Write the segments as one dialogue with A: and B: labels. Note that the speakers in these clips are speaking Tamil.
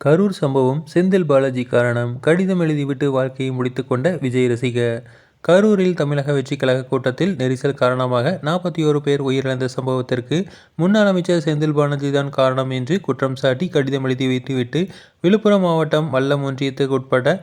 A: கரூர் சம்பவம் செந்தில் பாலாஜி காரணம் கடிதம் எழுதிவிட்டு வாழ்க்கையை முடித்துக்கொண்ட விஜய் ரசிக கரூரில் தமிழக வெற்றிக் கழக கூட்டத்தில் நெரிசல் காரணமாக நாற்பத்தி ஓரு பேர் உயிரிழந்த சம்பவத்திற்கு முன்னாள் அமைச்சர் செந்தில் பாலாஜி தான் காரணம் என்று குற்றம் சாட்டி கடிதம் எழுதி வைத்துவிட்டு விழுப்புரம் மாவட்டம் வல்லம் ஒன்றியத்துக்கு உட்பட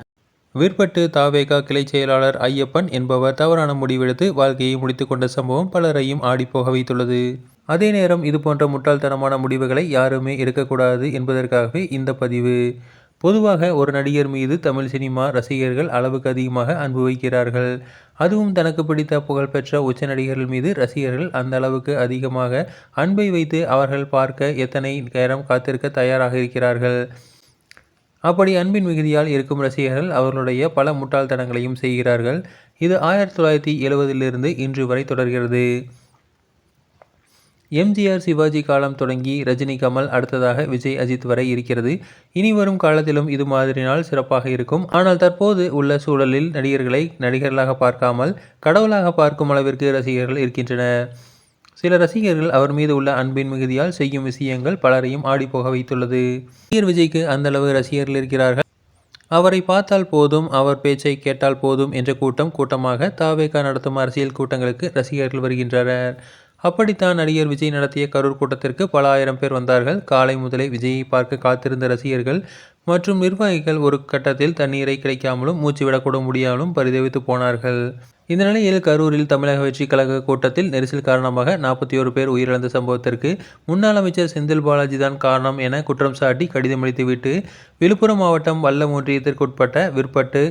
A: விற்பட்டு தாவேகா கிளைச் செயலாளர் ஐயப்பன் என்பவர் தவறான முடிவெடுத்து வாழ்க்கையை முடித்துக்கொண்ட சம்பவம் பலரையும் ஆடிப்போக வைத்துள்ளது. அதே நேரம் இது போன்ற முட்டாள்தனமான முடிவுகளை யாருமே எடுக்கக்கூடாது என்பதற்காகவே இந்த பதிவு. பொதுவாக ஒரு நடிகர் மீது தமிழ் சினிமா ரசிகர்கள் அளவுக்கு அதிகமாக அன்பு வைக்கிறார்கள். அதுவும் தனக்கு பிடித்த புகழ்பெற்ற உச்ச நடிகர்கள் மீது ரசிகர்கள் அந்த அளவுக்கு அதிகமாக அன்பை வைத்து அவர்கள் பார்க்க எத்தனை நேரம் காத்திருக்க தயாராக இருக்கிறார்கள். அப்படி அன்பின் மிகுதியால் இருக்கும் ரசிகர்கள் அவர்களுடைய பல முட்டாள்தனங்களையும் செய்கிறார்கள். இது ஆயிரத்தி தொள்ளாயிரத்தி எழுபதிலிருந்து இன்று வரை தொடர்கிறது. எம்ஜிஆர் சிவாஜி காலம் தொடங்கி ரஜினி கமல் அடுத்ததாக விஜய் அஜித் வரை இருக்கிறது. இனி வரும் காலத்திலும் இது மாதிரினால் சிறப்பாக இருக்கும். ஆனால் தற்போது உள்ள சூழலில் நடிகர்களை நடிகர்களாக பார்க்காமல் கடவுளாக பார்க்கும் அளவிற்கு ரசிகர்கள் இருக்கின்றனர். சில ரசிகர்கள் அவர் மீது உள்ள அன்பின் மிகுதியால் செய்யும் விஷயங்கள் பலரையும் ஆடிப்போக வைத்துள்ளது. நடிகர் விஜய்க்கு அந்த அளவு ரசிகர்கள் இருக்கிறார்கள். அவரை பார்த்தால் போதும் அவர் பேச்சை கேட்டால் போதும் என்ற கூட்டம் கூட்டமாக தாவேகா நடத்தும் அரசியல் கூட்டங்களுக்கு ரசிகர்கள் வருகின்றனர். அப்படித்தான் நடிகர் விஜய் நடத்திய கரூர் கூட்டத்திற்கு பல ஆயிரம் பேர் வந்தார்கள். காலை முதலே விஜயை பார்க்க காத்திருந்த ரசிகர்கள் மற்றும் நிர்வாகிகள் ஒரு கட்டத்தில் தண்ணீரை கிடைக்காமலும் மூச்சு விடக்கூட முடியாமலும் பரிதவித்து போனார்கள். இந்த நிலையில் கரூரில் தமிழக வெற்றி கழக கூட்டத்தில் நெரிசல் காரணமாக நாற்பத்தி ஒரு பேர் உயிரிழந்த சம்பவத்திற்கு முன்னாள் அமைச்சர் செந்தில் பாலாஜி தான் காரணம் என குற்றம் சாட்டி கடிதம் அளித்துவிட்டு விழுப்புரம் மாவட்டம் வல்லம் ஒன்றியத்திற்குட்பட்ட விற்பட்டு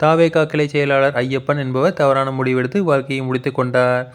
A: தாவேகா கிளை செயலாளர் ஐயப்பன் என்பவர் தவறான முடிவெடுத்து வாழ்க்கையை முடித்து கொண்டார்.